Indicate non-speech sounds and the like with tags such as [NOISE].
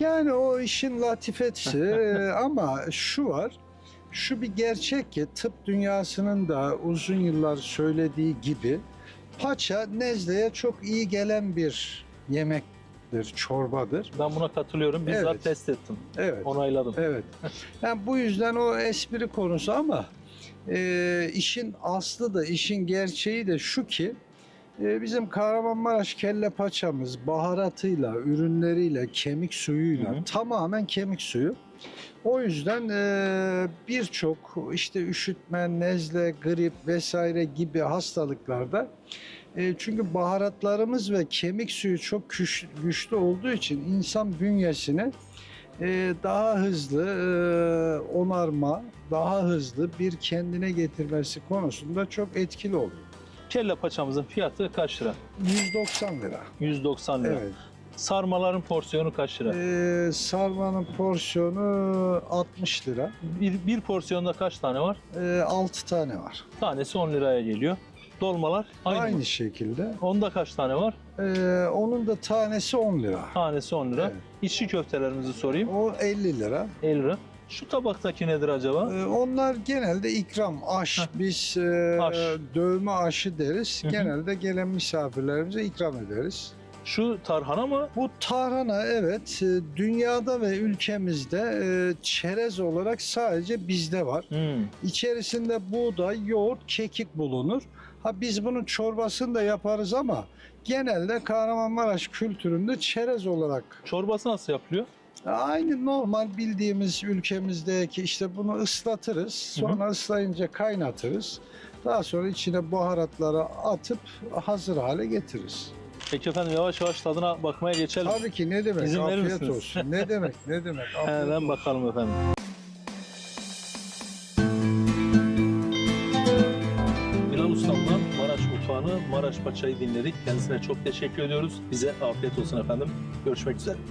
Yani o işin latifesi [LAUGHS] e, ama şu var. Şu bir gerçek ki tıp dünyasının da uzun yıllar söylediği gibi paça nezleye çok iyi gelen bir yemektir, çorbadır. Ben buna katılıyorum. Bizzat Evet. test ettim. Evet. Onayladım. Evet. [LAUGHS] Yani bu yüzden o espri konusu ama e, işin aslı da işin gerçeği de şu ki bizim Kahramanmaraş kelle paçamız baharatıyla, ürünleriyle, kemik suyuyla Hı hı. tamamen kemik suyu. O yüzden e, birçok işte üşütme, nezle, grip vesaire gibi hastalıklarda e, çünkü baharatlarımız ve kemik suyu çok güç- güçlü olduğu için insan bünyesine e, daha hızlı e, onarma, daha hızlı bir kendine getirmesi konusunda çok etkili oluyor. Kelle paçamızın fiyatı kaç lira? 190 lira. 190 lira. Evet. Sarmaların porsiyonu kaç lira? E, sarmanın porsiyonu 60 lira. Bir, bir porsiyonda kaç tane var? E, 6 tane var. Tanesi 10 liraya geliyor. Dolmalar aynı. Aynı, mı? şekilde. Onda kaç tane var? E, onun da tanesi 10 lira. Tanesi 10 lira. Evet. İçli köftelerimizi sorayım. O 50 lira. 50 lira. Şu tabaktaki nedir acaba? E, onlar genelde ikram, aş. Heh. Biz e, Aş. dövme aşı deriz. Hı hı. Genelde gelen misafirlerimize ikram ederiz. Şu tarhana mı? Bu tarhana evet e, dünyada ve ülkemizde e, çerez olarak sadece bizde var. Hmm. İçerisinde buğday, yoğurt, kekik bulunur. Ha biz bunun çorbasını da yaparız ama genelde Kahramanmaraş kültüründe çerez olarak Çorbası nasıl yapılıyor? Aynı normal bildiğimiz ülkemizdeki işte bunu ıslatırız. Sonra ıslayınca kaynatırız. Daha sonra içine baharatları atıp hazır hale getiririz. Peki efendim yavaş yavaş tadına bakmaya geçelim. Tabii ki ne demek İzin afiyet misiniz? olsun. Ne demek ne demek [LAUGHS] afiyet Hemen olsun. bakalım efendim. Bilal Ustam'dan Maraş mutfağını, Maraş paçayı dinledik. Kendisine çok teşekkür ediyoruz. Bize afiyet olsun efendim. Görüşmek üzere.